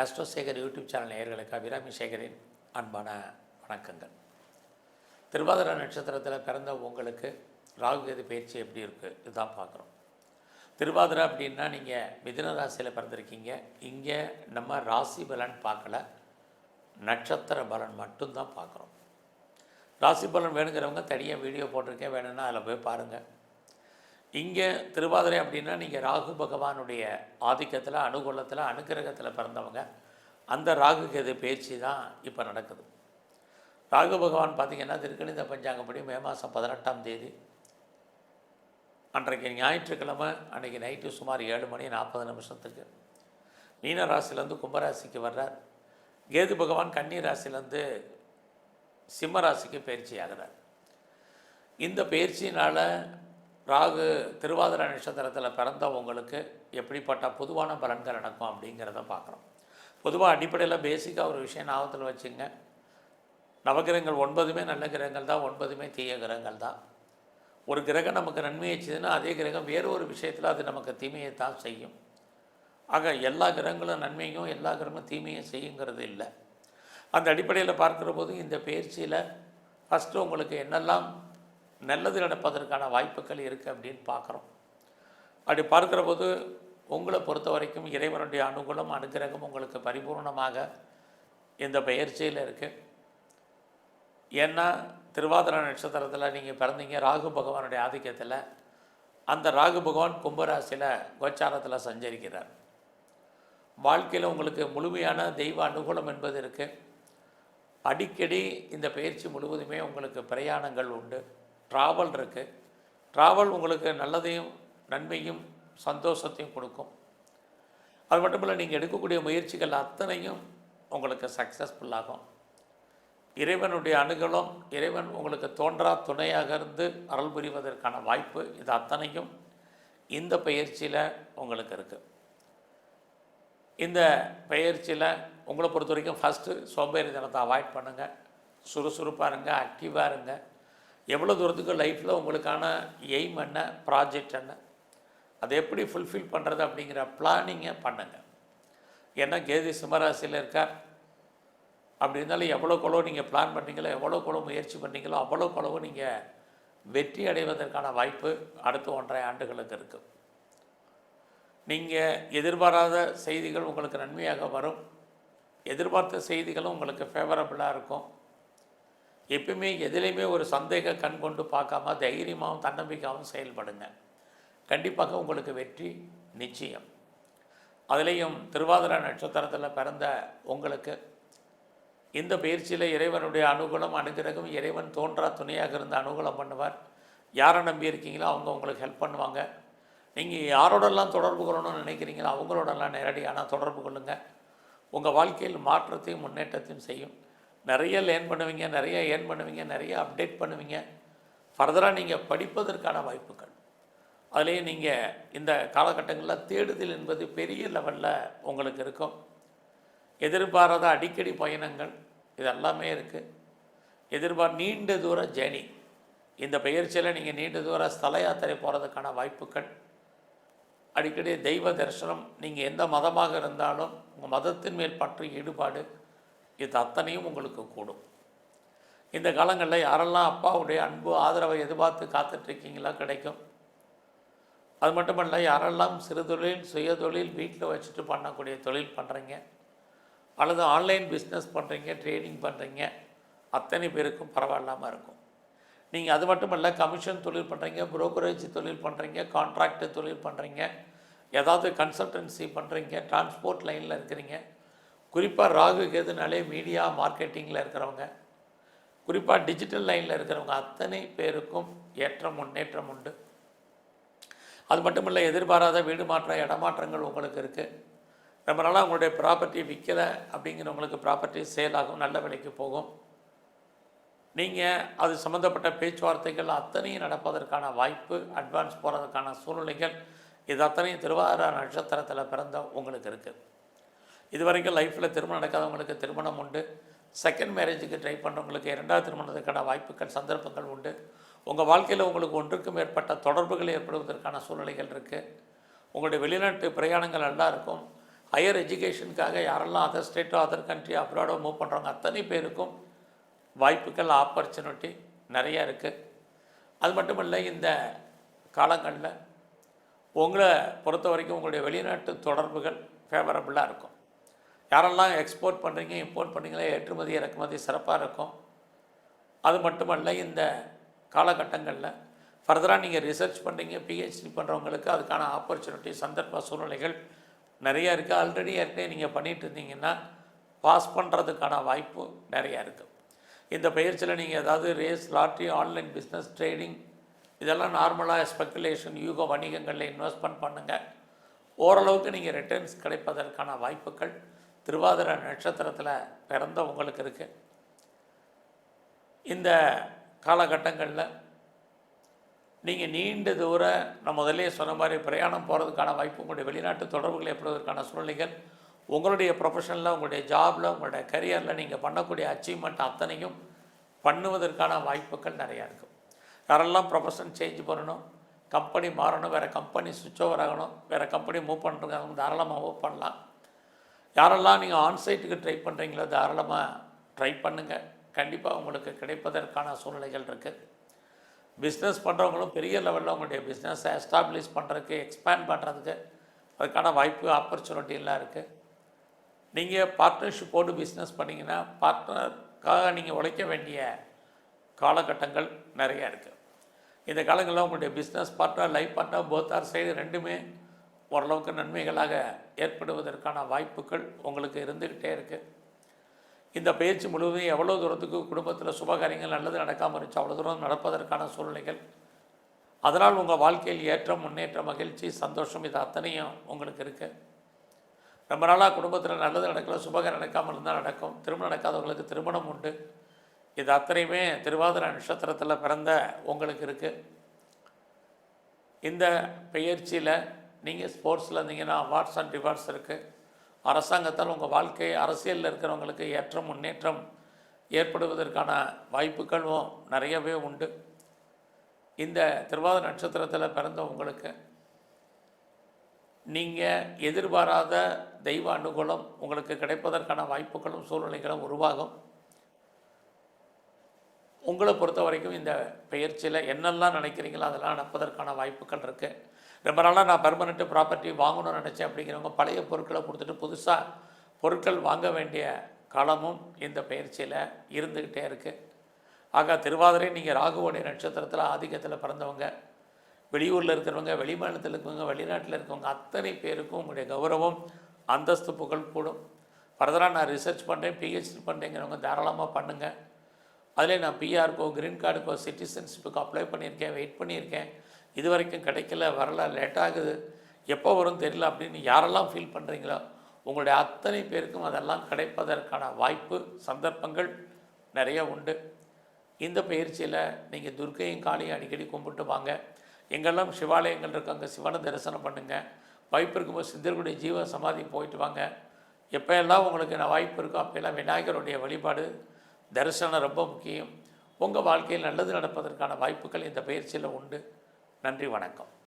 அஸ்டோசேகர் YouTube channel நேயர்களுக்கு அபிராமி சேகரின் அன்பான வணக்கங்கள். திருவாதிர நட்சத்திரத்தில் பிறந்த உங்களுக்கு ராகுகேது பயிற்சி எப்படி இருக்குது இதுதான் பார்க்குறோம். திருவாதிரை அப்படின்னா நீங்கள் மிதுன ராசியில் பிறந்திருக்கீங்க. இங்கே நம்ம ராசி பலன் பார்க்கல. நட்சத்திர பலன் மட்டும்தான் பார்க்குறோம். ராசி பலன் வேணுங்கிறவங்க தனியாக வீடியோ போட்டிருக்கேன். வேணும்னா அதில் போய் பாருங்கள் இங்கே திருவாதிரை அப்படின்னா நீங்கள் ராகு பகவானுடைய ஆதிக்கத்தில் அனுகூலத்தில் அனுக்கிரகத்தில் பிறந்தவங்க. அந்த ராகு கேது பயிற்சி தான் இப்போ நடக்குது. ராகு பகவான் பார்த்திங்கன்னா திருக்கணித பஞ்சாங்கப்படி மே மாதம் பதினெட்டாம் தேதி. அன்றைக்கு ஞாயிற்றுக்கிழமை அன்றைக்கி நைட்டு சுமார் ஏழு மணி நாற்பது நிமிஷத்துக்கு. மீன ராசிலேருந்து கும்பராசிக்கு வர்றார். கேது பகவான் கன்னி ராசிலேருந்து சிம்ம ராசிக்கு பயிற்சி ஆகிறார். இந்த பயிற்சியினால் ராகு திருவாதிரை நட்சத்திரத்தில் பிறந்தவங்களுக்கு எப்படிப்பட்ட பொதுவான பலன்கள் நடக்கும் அப்படிங்கிறத பார்க்குறோம். பொதுவாக அடிப்படையில் பேசிக்காக ஒரு விஷயம் ஞாபகத்தில் வச்சுங்க. நவகிரகங்கள் ஒன்பதுமே நல்ல கிரகங்கள் தான் ஒன்பதுமே தீய கிரகங்கள் தான். ஒரு கிரகம் நமக்கு நன்மையை செய்யுதுன்னா அதே கிரகம் வேறு ஒரு விஷயத்தில் அது நமக்கு தீமையை தான் செய்யும். ஆக எல்லா கிரகங்களும் நன்மையும் எல்லா கிரகமும் தீமையும் செய்யுங்கிறது இல்லை. அந்த அடிப்படையில் பார்க்குற போது இந்த பயிற்சியில் ஃபஸ்ட்டு உங்களுக்கு என்னெல்லாம் நல்லது நடப்பதற்கான வாய்ப்புகள் இருக்குது அப்படின்னு பார்க்குறோம். அப்படி பார்க்குற போது உங்களை பொறுத்த வரைக்கும் இறைவனுடைய அனுகூலம் அனுகிரகம் உங்களுக்கு பரிபூர்ணமாக இந்த பயிற்சியில் இருக்குது ஏன்னா திருவாதிர நட்சத்திரத்தில் நீங்கள் பிறந்தீங்க ராகு பகவானுடைய ஆதிக்கத்தில். அந்த ராகு பகவான் கும்பராசியில் கோச்சாரத்தில் சஞ்சரிக்கிறார். வாழ்க்கையில் உங்களுக்கு முழுமையான தெய்வ அனுகூலம் என்பது இருக்குது அடிக்கடி இந்த பயிற்சி முழுவதுமே உங்களுக்கு பிரயாணங்கள் உண்டு. ட்ராவல் இருக்குது ட்ராவல் உங்களுக்கு நல்லதையும் நன்மையும் சந்தோஷத்தையும் கொடுக்கும். அது மட்டும் இல்லை நீங்கள் எடுக்கக்கூடிய முயற்சிகள் அத்தனையும் உங்களுக்கு சக்ஸஸ்ஃபுல்லாகும் இறைவனுடைய அணுகலும் இறைவன் உங்களுக்கு தோன்றா துணையாக இருந்து அருள் புரிவதற்கான வாய்ப்பு இது அத்தனையும் இந்த பயிற்சியில் உங்களுக்கு இருக்குது இந்த பயிற்சியில் உங்களை பொறுத்த வரைக்கும் ஃபஸ்ட்டு சோம்பேறித்தனத்தை அவாய்ட் பண்ணுங்கள் சுறுசுறுப்பாக இருங்க ஆக்டிவாக இருங்க. எவ்வளோ தூரத்துக்கு லைஃப்பில் உங்களுக்கான எய்ம் என்ன ப்ராஜெக்ட் என்ன? அதை எப்படி ஃபுல்ஃபில் பண்ணுறது அப்படிங்கிற பிளானிங்கை பண்ணுங்கள் ஏன்னா கேதி சிம்மராசியில் இருக்கார். அப்படி இருந்தாலும் எவ்வளோ குளவு நீங்கள் பிளான் பண்ணீங்களோ எவ்வளோ குளவு முயற்சி பண்ணீங்களோ அவ்வளோ குளவு நீங்கள் வெற்றி அடைவதற்கான வாய்ப்பு அடுத்த ஒன்றரை ஆண்டுகளுக்கு இருக்குது நீங்கள் எதிர்பாராத செய்திகள் உங்களுக்கு நன்மையாக வரும். எதிர்பார்த்த செய்திகளும் உங்களுக்கு ஃபேவரபுளாக இருக்கும். எப்பயுமே எதுலேயுமே ஒரு சந்தேக கண் கொண்டு பார்க்காம தைரியமாகவும் தன்னம்பிக்கையாகவும் செயல்படுங்க. கண்டிப்பாக உங்களுக்கு வெற்றி நிச்சயம். அதுலேயும் திருவாதிர நட்சத்திரத்தில் பிறந்த உங்களுக்கு இந்த பயிற்சியில் இறைவனுடைய அனுகூலம் அனுகிரகம் இறைவன் தோன்றா துணையாக இருந்து அனுகூலம் பண்ணுவார். யாரை நம்பி இருக்கீங்களோ அவங்க உங்களுக்கு ஹெல்ப் பண்ணுவாங்க. நீங்கள் யாரோடெல்லாம் தொடர்பு கொள்ளணும்னு நினைக்கிறீங்களோ அவங்களோடெல்லாம் நேரடியான தொடர்பு கொள்ளுங்கள் உங்கள் வாழ்க்கையில் மாற்றத்தையும் முன்னேற்றத்தையும் செய்யும். நிறைய லேர்ன் பண்ணுவீங்க நிறைய ஏர்ன் பண்ணுவீங்க நிறைய அப்டேட் பண்ணுவீங்க. ஃபர்தராக நீங்கள் படிப்பதற்கான வாய்ப்புகள். அதுலேயே நீங்கள் இந்த காலகட்டங்களில் தேடுதல் என்பது பெரிய லெவலில் உங்களுக்கு இருக்கும். எதிர்பாராத அடிக்கடி பயணங்கள் இது எல்லாமே இருக்குது எதிர்பார் நீண்ட தூர ஜேர்னி இந்த பயிற்சியில் நீங்கள் நீண்ட தூர ஸ்தல யாத்திரை போகிறதுக்கான வாய்ப்புகள். அடிக்கடி தெய்வ தரிசனம் நீங்கள் எந்த மதமாக இருந்தாலும் உங்கள் மதத்தின் மேல் பற்று ஈடுபாடு இது அத்தனையும் உங்களுக்கு கூடும். இந்த காலங்களில் யாரெல்லாம் அப்பாவுடைய அன்பு ஆதரவை எதிர்பார்த்து காத்துட்ருக்கீங்களா கிடைக்கும். அது மட்டுமல்ல யாரெல்லாம் சிறு தொழில் சுய தொழில் வீட்டில் வச்சுட்டு பண்ணக்கூடிய தொழில் பண்ணுறீங்க அல்லது ஆன்லைன் பிஸ்னஸ் பண்ணுறீங்க ட்ரேடிங் பண்ணுறீங்க அத்தனை பேருக்கும் பரவாயில்லாமல் இருக்கும். நீங்கள் அது மட்டும் இல்லை கமிஷன் தொழில் பண்ணுறீங்க புரோக்கரேஜ் தொழில் பண்ணுறீங்க கான்ட்ராக்ட் தொழில் பண்ணுறீங்க ஏதாவது கன்சல்டன்சி பண்ணுறீங்க டிரான்ஸ்போர்ட் லைனில் இருக்கிறீங்க குறிப்பாக ராகு கேதுனாலே மீடியா மார்க்கெட்டிங்கில் இருக்கிறவங்க குறிப்பாக டிஜிட்டல் லைனில் இருக்கிறவங்க அத்தனை பேருக்கும் ஏற்றம் முன்னேற்றம் உண்டு. அது மட்டும் இல்லை எதிர்பாராத வீடு மாற்ற இடமாற்றங்கள் உங்களுக்கு இருக்குது ரொம்ப நாளாக உங்களுடைய ப்ராப்பர்ட்டி விற்கலை அப்படிங்கிறவங்களுக்கு ப்ராப்பர்ட்டி சேல் ஆகும் நல்ல விலைக்கு போகும். நீங்கள் அது சம்மந்தப்பட்ட பேச்சுவார்த்தைகள் அத்தனையும் நடப்பதற்கான வாய்ப்பு அட்வான்ஸ் போகிறதுக்கான சூழ்நிலைகள் இது அத்தனையும் திருவாரூர் நட்சத்திரத்தில் பிறந்த உங்களுக்கு இருக்குது இது வரைக்கும் லைஃப்பில் திருமணம் நடக்காதவங்களுக்கு திருமணம் உண்டு. செகண்ட் மேரேஜுக்கு ட்ரை பண்ணுறவங்களுக்கு இரண்டாவது திருமணத்துக்கான வாய்ப்புகள் சந்தர்ப்பங்கள் உண்டு. உங்கள் வாழ்க்கையில் உங்களுக்கு ஒன்றுக்கும் மேற்பட்ட தொடர்புகள் ஏற்படுவதற்கான சூழ்நிலைகள் இருக்குது உங்களுடைய வெளிநாட்டு பிரயாணங்கள் நல்லா இருக்கும். ஹையர் எஜுகேஷனுக்காக யாரெல்லாம் அதர் ஸ்டேட்டோ அதர் கண்ட்ரி அப்ராடோ மூவ் பண்ணுறவங்க அத்தனை பேருக்கும் வாய்ப்புகள் ஆப்பர்ச்சுனிட்டி நிறையா இருக்குது அது மட்டும் இல்லை இந்த காலங்களில் உங்களை பொறுத்த வரைக்கும் உங்களுடைய வெளிநாட்டு தொடர்புகள் ஃபேவரபுளாக இருக்கும். யாரெல்லாம் எக்ஸ்போர்ட் பண்ணுறீங்க இம்போர்ட் பண்ணுறீங்களோ ஏற்றுமதி இறக்குமதி சிறப்பாக இருக்கும். அது மட்டுமல்ல இந்த காலகட்டங்களில் ஃபர்தராக நீங்கள் ரிசர்ச் பண்ணுறீங்க பிஹெச்டி பண்ணுறவங்களுக்கு அதுக்கான ஆப்பர்ச்சுனிட்டி சந்தர்ப்ப சூழ்நிலைகள் நிறையா இருக்குது ஆல்ரெடி ஏற்கனவே நீங்கள் பண்ணிட்டு இருந்தீங்கன்னா பாஸ் பண்ணுறதுக்கான வாய்ப்பு நிறையா இருக்குது இந்த பயிற்சியில் நீங்கள் ஏதாவது race lottery online business trading இதெல்லாம் நார்மலாக ஸ்பெக்குலேஷன் யூக வணிகங்களில் இன்வெஸ்ட்மெண்ட் பண்ணுங்கள் ஓரளவுக்கு நீங்கள் ரிட்டர்ன்ஸ் கிடைப்பதற்கான வாய்ப்புகள் திருவாதிரை நட்சத்திரத்தில் பிறந்த உங்களுக்கு இருக்குது இந்த காலகட்டங்களில் நீங்கள் நீண்ட தூர நான் முதலே சொன்ன மாதிரி பிரயாணம் போகிறதுக்கான வாய்ப்பு உங்களுடைய வெளிநாட்டு தொடர்புகள் ஏற்படுவதற்கான சூழ்நிலைகள் உங்களுடைய ப்ரொஃபஷனில் உங்களுடைய ஜாபில் உங்களுடைய கரியரில் நீங்கள் பண்ணக்கூடிய அச்சீவ்மெண்ட் அத்தனையும் பண்ணுவதற்கான வாய்ப்புகள் நிறையா இருக்கும் யாரெல்லாம் ப்ரொஃபஷன் சேஞ்ச் பண்ணணும் கம்பெனி மாறணும் வேறு கம்பெனி சுவிட்ச் ஓவர் ஆகணும் வேறு கம்பெனி மூவ் பண்ணுறாங்க தாராளமாக மூவ் பண்ணலாம். யாரெல்லாம் நீங்கள் ஆன்சைட்டுக்கு ட்ரை பண்ணுறீங்களோ தாராளமாக ட்ரை பண்ணுங்கள் கண்டிப்பாக உங்களுக்கு கிடைப்பதற்கான சூழ்நிலைகள் இருக்குது பிஸ்னஸ் பண்ணுறவங்களும் பெரிய லெவலில் உங்களுடைய பிஸ்னஸை எஸ்டாப்ளிஷ் பண்ணுறதுக்கு எக்ஸ்பேண்ட் பண்ணுறதுக்கு அதுக்கான வாய்ப்பு ஆப்பர்ச்சுனிட்டிலாம் இருக்குது நீங்கள் பார்ட்னர்ஷிப் போட்டு பிஸ்னஸ் பண்ணிங்கன்னா பார்ட்னருக்காக நீங்கள் உழைக்க வேண்டிய காலகட்டங்கள் நிறையா இருக்குது இந்த காலங்களில் உங்களுடைய business partner life partner both are side ரெண்டுமே ஓரளவுக்கு நன்மைகளாக ஏற்படுவதற்கான வாய்ப்புகள் உங்களுக்கு இருந்துக்கிட்டே இருக்குது இந்த பயிற்சி முழுவதும் எவ்வளோ தூரத்துக்கு குடும்பத்தில் சுபகாரியங்கள் நல்லது நடக்காமல் இருந்துச்சு அவ்வளோ தூரம் நடப்பதற்கான சூழ்நிலைகள். அதனால் உங்கள் வாழ்க்கையில் ஏற்றம் முன்னேற்றம் மகிழ்ச்சி சந்தோஷம் இது அத்தனையும் உங்களுக்கு இருக்குது ரொம்ப நாளாக குடும்பத்தில் நல்லது நடக்கல சுபகாரம் நடக்காமல் இருந்தால் நடக்கும். திருமணம் நடக்காதவங்களுக்கு திருமணம் உண்டு. இது அத்தனையுமே திருவாதிரை நட்சத்திரத்தில் பிறந்த உங்களுக்கு இருக்குது இந்த பயிற்சியில் நீங்கள் ஸ்போர்ட்ஸில் இருந்தீங்கன்னா அவார்ட்ஸ் அண்ட் ரிவார்ட்ஸ் இருக்குது அரசாங்கத்தால் உங்கள் வாழ்க்கை அரசியலில் இருக்கிறவங்களுக்கு ஏற்ற முன்னேற்றம் ஏற்படுவதற்கான வாய்ப்புகளும் நிறையவே உண்டு. இந்த திருவாத நட்சத்திரத்தில் பிறந்த உங்களுக்கு நீங்கள் எதிர்பாராத தெய்வ அனுகூலம் உங்களுக்கு கிடைப்பதற்கான வாய்ப்புகளும் சூழ்நிலைகளும் உருவாகும். உங்களை பொறுத்த வரைக்கும் இந்த பயிற்சியில் என்னெல்லாம் நினைக்கிறீங்களோ அதெல்லாம் நடப்பதற்கான வாய்ப்புகள் இருக்குது ரொம்ப நாளாக நான் பர்மனெண்ட் ப்ராப்பர்ட்டி வாங்கணும்னு நினச்சேன் அப்படிங்கிறவங்க பழைய பொருட்களை கொடுத்துட்டு புதுசாக பொருட்கள் வாங்க வேண்டிய காலமும் இந்த பயிற்சியில் இருந்துக்கிட்டே இருக்குது ஆக திருவாதிரை நீங்கள் ராகுவோடைய நட்சத்திரத்தில் ஆதிக்கத்தில் பிறந்தவங்க வெளியூரில் இருக்கிறவங்க வெளி மாநிலத்தில் இருக்கவங்க வெளிநாட்டில் இருக்கவங்க அத்தனை பேருக்கும் உங்களுடைய கௌரவம் அந்தஸ்து புகழ் கூடும். ஃபர்தராக நான் ரிசர்ச் பண்ணுறேன் பிஹெச்டி பண்ணுறேங்கிறவங்க தாராளமாக பண்ணுங்கள் அதிலே நான் பிஆருக்கோ க்ரீன் கார்டுக்கோ சிட்டிசன்ஷிப்புக்கு அப்ளை பண்ணியிருக்கேன் வெயிட் பண்ணியிருக்கேன். இது வரைக்கும் கிடைக்கல வரல லேட் ஆகுது. எப்போ வரும் தெரியல அப்படின்னு யாரெல்லாம் ஃபீல் பண்ணுறீங்களோ உங்களுடைய அத்தனை பேருக்கும் அதெல்லாம் கிடைப்பதற்கான வாய்ப்பு சந்தர்ப்பங்கள் நிறைய உண்டு. இந்த பயிற்சியில் நீங்கள் துர்க்கையும் காளியும் அடிக்கடி கும்பிட்டு வாங்க. எங்கெல்லாம் சிவாலயங்கள் இருக்கு அங்கே சிவனை தரிசனம் பண்ணுங்கள் வாய்ப்பு இருக்கும்போது சித்தர்களுடைய ஜீவ சமாதி போயிட்டு வாங்க. எப்போ எல்லாம் உங்களுக்கு நான் வாய்ப்பு இருக்கோ அப்போல்லாம் விநாயகருடைய வழிபாடு தரிசனம் ரொம்ப முக்கியம். உங்கள் வாழ்க்கையில் நல்லது நடப்பதற்கான வாய்ப்புகள் இந்த பயிற்சியில் உண்டு. நன்றி வணக்கம்.